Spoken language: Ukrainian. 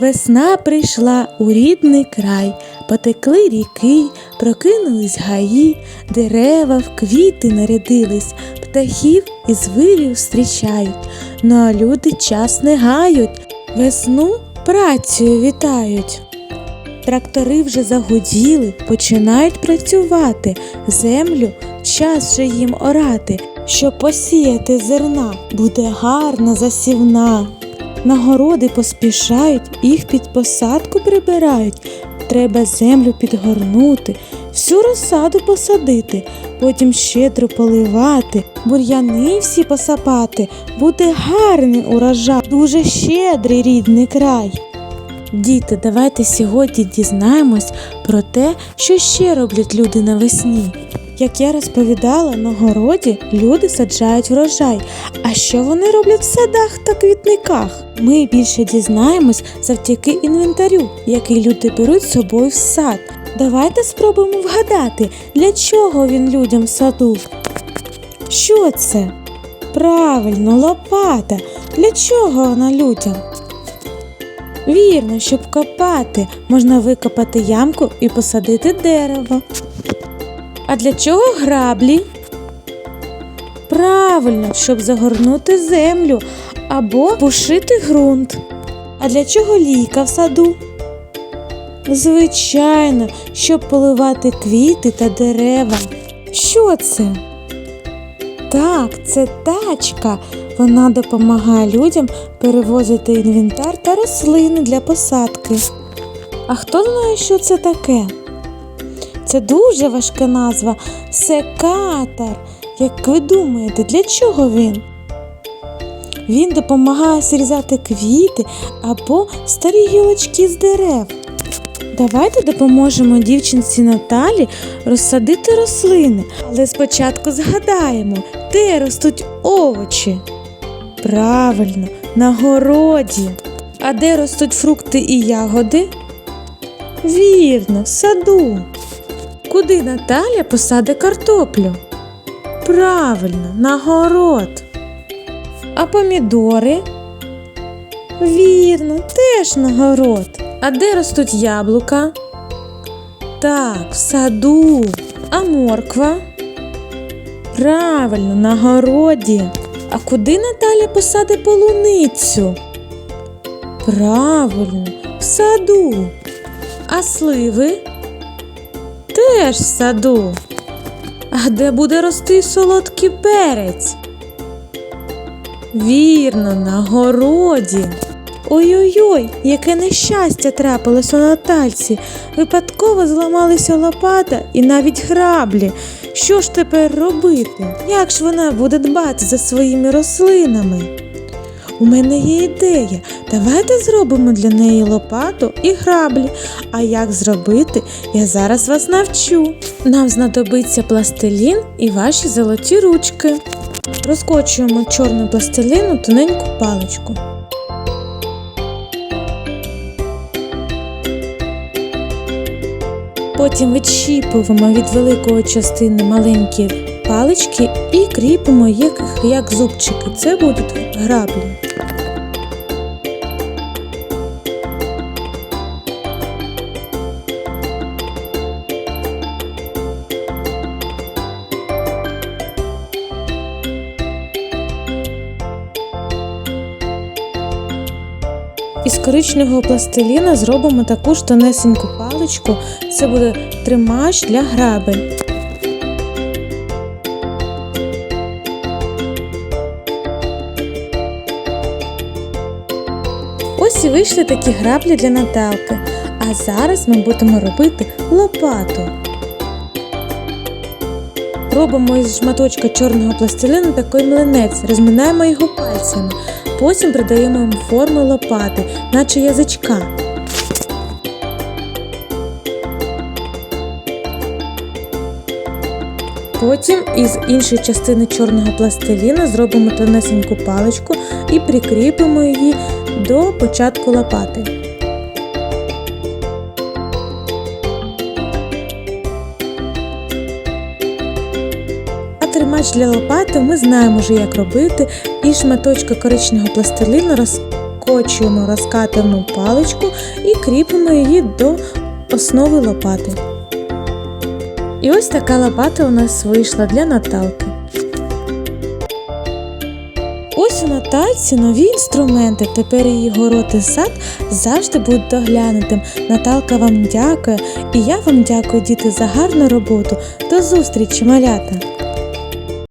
Весна прийшла у рідний край, потекли ріки, прокинулись гаї, дерева в квіти нарядились, птахів і звирів зустрічають. Ну а люди час не гають, весну працею вітають. Трактори вже загуділи, починають працювати, землю час же їм орати, щоб посіяти зерна, буде гарна засівна. Нагороди поспішають, їх під посадку прибирають. Треба землю підгорнути, всю розсаду посадити, потім щедро поливати, бур'яни всі посапати. Буде гарний урожай, дуже щедрий рідний край. Діти, давайте сьогодні дізнаємось про те, що ще роблять люди навесні. Як я розповідала, на городі люди саджають врожай. А що вони роблять в садах та квітниках? Ми більше дізнаємось завдяки інвентарю, який люди беруть з собою в сад. Давайте спробуємо вгадати, для чого він людям в саду. Що це? Правильно, лопата. Для чого вона людям? Вірно, щоб копати, можна викопати ямку і посадити дерево. А для чого граблі? Правильно, щоб загорнути землю або пушити ґрунт. А для чого лійка в саду? Звичайно, щоб поливати квіти та дерева. Що це? Так, це тачка. Вона допомагає людям перевозити інвентар та рослини для посадки. А хто знає, що це таке? Це дуже важка назва секатор. Як ви думаєте, для чого він? Він допомагає зрізати квіти або старі гілочки з дерев. Давайте допоможемо дівчинці Наталі розсадити рослини, але спочатку згадаємо, де ростуть овочі. Правильно, на городі. А де ростуть фрукти і ягоди? Вірно, в саду. Куди Наталя посадить картоплю? Правильно, на город. А помідори? Вірно, теж на город. А де ростуть яблука? Так, в саду. А морква? Правильно, на городі. А куди Наталя посадить полуницю? Правильно, в саду. А сливи? Теж саду. А де буде рости солодкий перець? Вірно, на городі. Ой-ой-ой, яке нещастя трапилось у Натальці. Випадково зламалися лопата і навіть граблі. Що ж тепер робити? Як ж вона буде дбати за своїми рослинами? У мене є ідея. Давайте зробимо для неї лопату і граблі. А як зробити, я зараз вас навчу. Нам знадобиться пластилін і ваші золоті ручки. Розкочуємо чорну пластиліну тоненьку паличку. Потім відщіпуємо від великої частини маленькі палички і кріпимо їх як зубчики. Це будуть граблі. Із коричневого пластиліна зробимо таку ж тонесеньку паличку. Це буде тримач для грабель. Ось і вийшли такі граблі для Наталки. А зараз ми будемо робити лопату. Робимо із шматочка чорного пластилину такий млинець, розминаємо його пальцями. Потім придаємо їм форму лопати, наче язичка. Потім із іншої частини чорного пластиліна зробимо тонесеньку паличку і прикріпимо її до початку лопати. Тримач для лопати ми знаємо вже як робити. І шматочка коричневого пластиліну розкочуємо розкатану паличку і кріпимо її до основи лопати. І ось така лопата у нас вийшла для Наталки. Ось у Натальці нові інструменти. Тепер її город і сад завжди будуть доглянутим. Наталка вам дякує, і я вам дякую, діти, за гарну роботу. До зустрічі, малята!